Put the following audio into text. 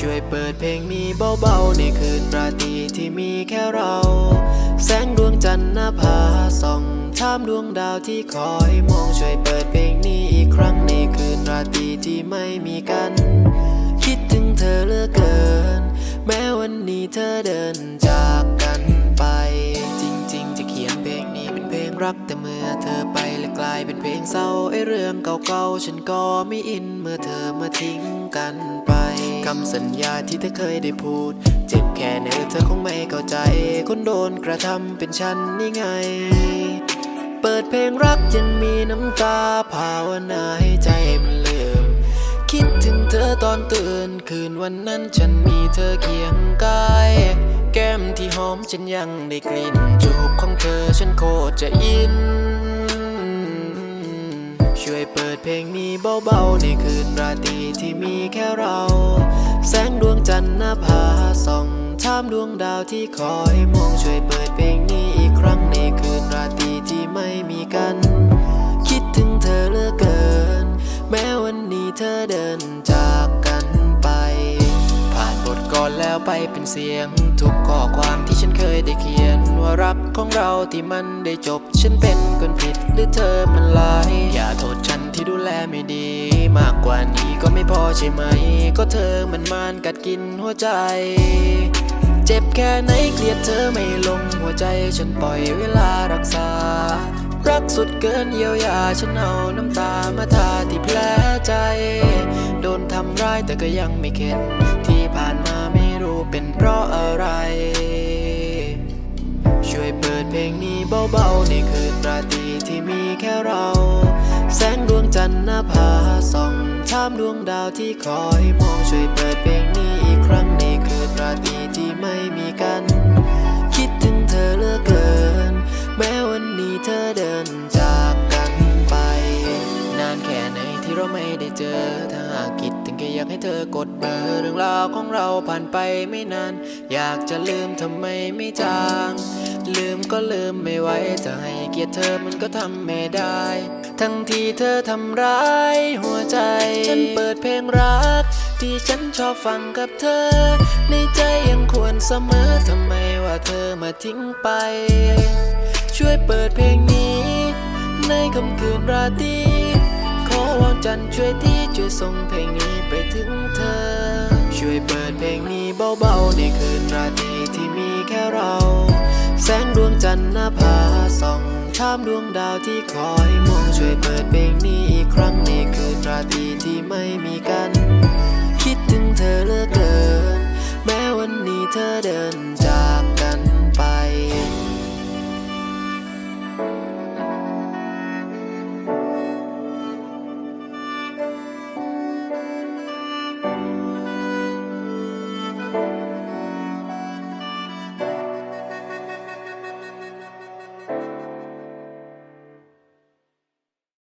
ช่วยเปิดเพลงนี้เบาๆในคืนราตรีที่มีแค่เรา แสงดวงจันทร์นภาส่องท่ามดวงดาวที่คอยมองช่วยเปิดเพลงนี้อีกครั้งในคืนราตรีที่ไม่มีกัน คิดถึงเธอเหลือเกิน แม้วันนี้เธอเดินจากกันไป จริงๆ จะเขียนเพลงนี้เป็นเพลงรักแต่เมื่อเธอไปและกลายเป็นเพลงเศร้าไอเรื่องเก่าๆฉันก็ไม่อินเมื่อเธอมาทิ้งกันไป คำสัญญาที่เธอเคยได้พูด เจ็บแค่ไหนเธอคงไม่เข้าใจ คนโดนกระทำเป็นฉันนี่ไง เปิดเพลงรักยันมีน้ำตาภาวนาให้ใจมันลืม คิดถึงเธอตอนตื่นคืนวันนั้นฉันมีเธอเคียงกาย แก้มที่หอมฉันยังได้กลิ่นจูบของเธอฉันโคตรจะอิน ช่วยเปิดเพลงนี้เบาๆ ในคืนราตรีที่มีแค่เรา แสงดวงจันทร์นภาส่องท่ามดวงดาวที่คอยมองช่วยเปิดเพลงนี้อีกครั้งในคืนราตรีที่ไม่มีกัน คิดถึงเธอเลือก ไปเป็นเสียง ทุกข้อความที่ฉันเคยได้เขียน ว่ารักของเราที่มันได้จบ ฉันเป็นคนผิดหรือเธอมันลาย อย่าโทษฉันที่ดูแลไม่ดี มากกว่านี้ก็ไม่พอใช่ไหม ก็เธอมันมานกัดกินหัวใจ เจ็บแค่ไหนเกลียดเธอไม่ลงหัวใจฉันปล่อยเวลารักษา รักสุดเกินเยียวยาฉันเอาน้ำตามาทาที่แผลใจ โดนทำร้ายแต่ก็ยังไม่เข็ดที่ผ่านมา รู้เป็นเพราะอะไร ช่วยเปิดเพลงนี้เบาๆในคืนราตรีที่มีแค่เรา แสงดวงจันทร์นภาส่องท่ามดวงดาวที่คอยมองช่วยเปิดเพลงนี้อีกครั้งในคืนราตรีที่ไม่มีกัน คิดถึงเธอเหลือเกิน แม้วันนี้เธอเดินจากกันไป นานแค่ไหนที่เราไม่ได้เจอถ้าหากคิดถึงแค่ อยากให้เธอกดเบอร์เรื่องราวของเราผ่านไปไม่นาน อยากจะลืมทำไมไม่จาง ลืมก็ลืมไม่ไหวจะให้เกียรติเธอมันก็ทำไม่ได้ ทั้งที่เธอทำร้ายหัวใจ ฉันเปิดเพลงรัก ที่ฉันชอบฟังกับเธอ ในใจยังควรเสมอทำไมว่าเธอมาทิ้งไป ช่วยเปิดเพลงนี้ ในค่ำคืนราตรี วงจันทร์ช่วยที่ช่วยส่งเพลงนี้ไปถึงเธอ ช่วยเปิดเพลงนี้เบาๆ ในคืนราตรีที่มีแค่เรา แสงดวงจันทร์หน้าผาส่องท่ามดวงดาวที่คอยมองช่วยเปิดเพลงนี้อีกครั้งในคืนราตรีที่ไม่มีกัน คิดถึงเธอเหลือเกิน แม้วันนี้เธอเดิน